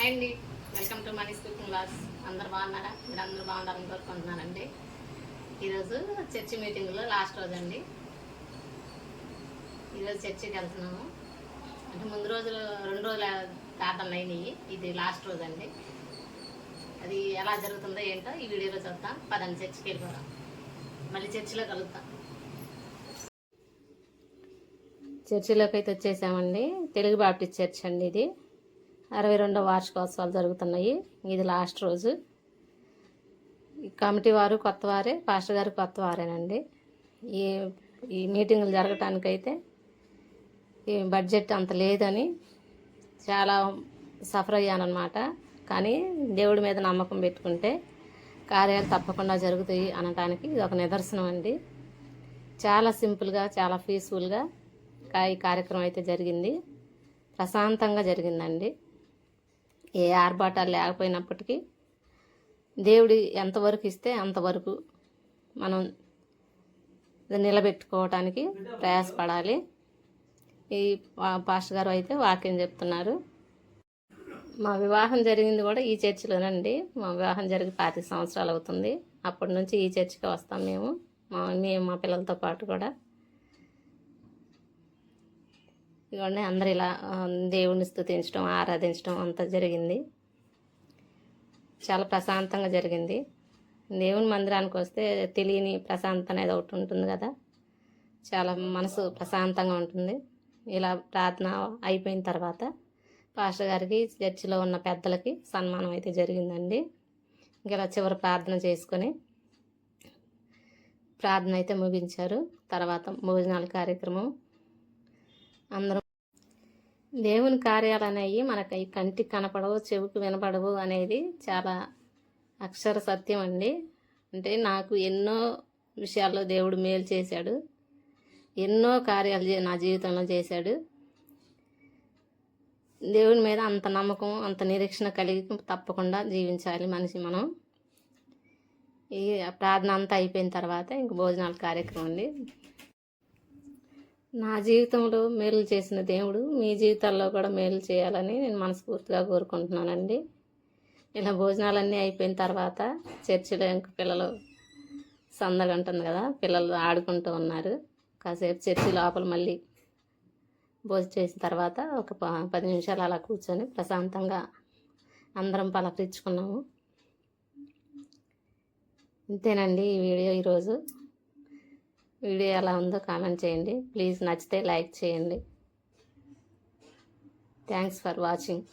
Hi అండి. Welcome to money cooking class. అందరు బాగున్నారా? మీరు అందరూ బాగుండాలని కోరుకుంటున్నానండి. ఈరోజు చర్చి మీటింగ్లో లాస్ట్ రోజు అండి ఈరోజు చర్చికి వెళ్తున్నాము. అంటే ముందు రోజులు రెండు రోజుల ప్రార్థనలు అయినాయి. ఇది లాస్ట్ రోజు అండి అది ఎలా జరుగుతుందో ఏంటో ఈ వీడియోలో చూద్దాం. పదండి చర్చికి వెళ్ళిపోదాం. మళ్ళీ చర్చిలో కలుగుతాం చర్చిలోకి అయితే వచ్చేసామండి. తెలుగు బాప్టిస్ట్ చర్చ్ అండి ఇది. అరవై రెండవ వార్షికోత్సవాలు జరుగుతున్నాయి. ఇది లాస్ట్ రోజు. ఈ కమిటీ వారు కొత్త వారే పాస్టర్ గారు కొత్త వారేనండి. ఈ ఈ మీటింగులు జరగటానికైతే ఈ బడ్జెట్ అంత లేదని చాలా సఫర్ అయ్యానమాట కానీ దేవుడి మీద నమ్మకం పెట్టుకుంటే కార్యాలు తప్పకుండా జరుగుతాయి అనటానికి ఇది ఒక నిదర్శనం అండి. చాలా సింపుల్గా చాలా పీస్ఫుల్గా ఈ కార్యక్రమం అయితే జరిగింది. ప్రశాంతంగా జరిగిందండి. ఏ ఆర్భాటాలు లేకపోయినప్పటికీ దేవుడి ఎంతవరకు ఇస్తే అంతవరకు మనం నిలబెట్టుకోవటానికి ప్రయాసపడాలి. ఈ పాస్టర్ గారు అయితే వాక్యం చెప్తున్నారు. మా వివాహం జరిగింది కూడా ఈ చర్చిలోనండి. మా వివాహం జరిగి పాతిక సంవత్సరాలు అవుతుంది. అప్పటి నుంచి ఈ చర్చికి వస్తాం మేము. మా మేము మా పిల్లలతో పాటు కూడా. ఇవన్నీ అందరు ఇలా దేవుణ్ణి స్థుతించడం ఆరాధించడం అంతా జరిగింది. చాలా ప్రశాంతంగా జరిగింది. దేవుని మందిరానికి వస్తే తెలియని ప్రశాంతత అనేది ఒకటి ఉంటుంది కదా. చాలా మనసు ప్రశాంతంగా ఉంటుంది. ఇలా ప్రార్థన అయిపోయిన తర్వాత పాస్టర్ గారికి చర్చిలో ఉన్న పెద్దలకి సన్మానం అయితే జరిగిందండి. ఇంకా ఇలా చివరి ప్రార్థన చేసుకొని ప్రార్థన అయితే ముగించారు. తర్వాత భోజనాల కార్యక్రమం అందరం దేవుని కార్యాలు అనేవి మనకి కంటికి కనపడవు చెవికి వినపడవు అనేది చాలా అక్షర సత్యం అండి. అంటే నాకు ఎన్నో విషయాల్లో దేవుడు మేలు చేశాడు. ఎన్నో కార్యాలు చే- నా జీవితంలో చేశాడు. దేవుని మీద అంత నమ్మకం అంత నిరీక్షణ కలిగి తప్పకుండా జీవించాలి మనిషి మనం. ఈ ప్రార్థన అంతా అయిపోయిన తర్వాత ఇంక భోజనాల కార్యక్రమం అండి. నా జీవితంలో మేలు చేసిన దేవుడు మీ జీవితాల్లో కూడా మేలు చేయాలని నేను మనస్ఫూర్తిగా కోరుకుంటున్నానండి. ఇలా భోజనాలన్నీ అయిపోయిన తర్వాత చర్చిలో ఇంక పిల్లలు సందడి ఉంటుంది కదా పిల్లలు ఆడుకుంటూ ఉన్నారు. కాసేపు చర్చి లోపల మళ్ళీ భోజనం చేసిన తర్వాత ఒక పది నిమిషాలు అలా కూర్చొని ప్రశాంతంగా అందరం పలకరించుకున్నాము. ఇంతేనండి ఈ వీడియో ఈరోజు. వీడియో ఎలా ఉందో కామెంట్ చేయండి. ప్లీజ్ నచ్చితే లైక్ చేయండి. Thanks for watching.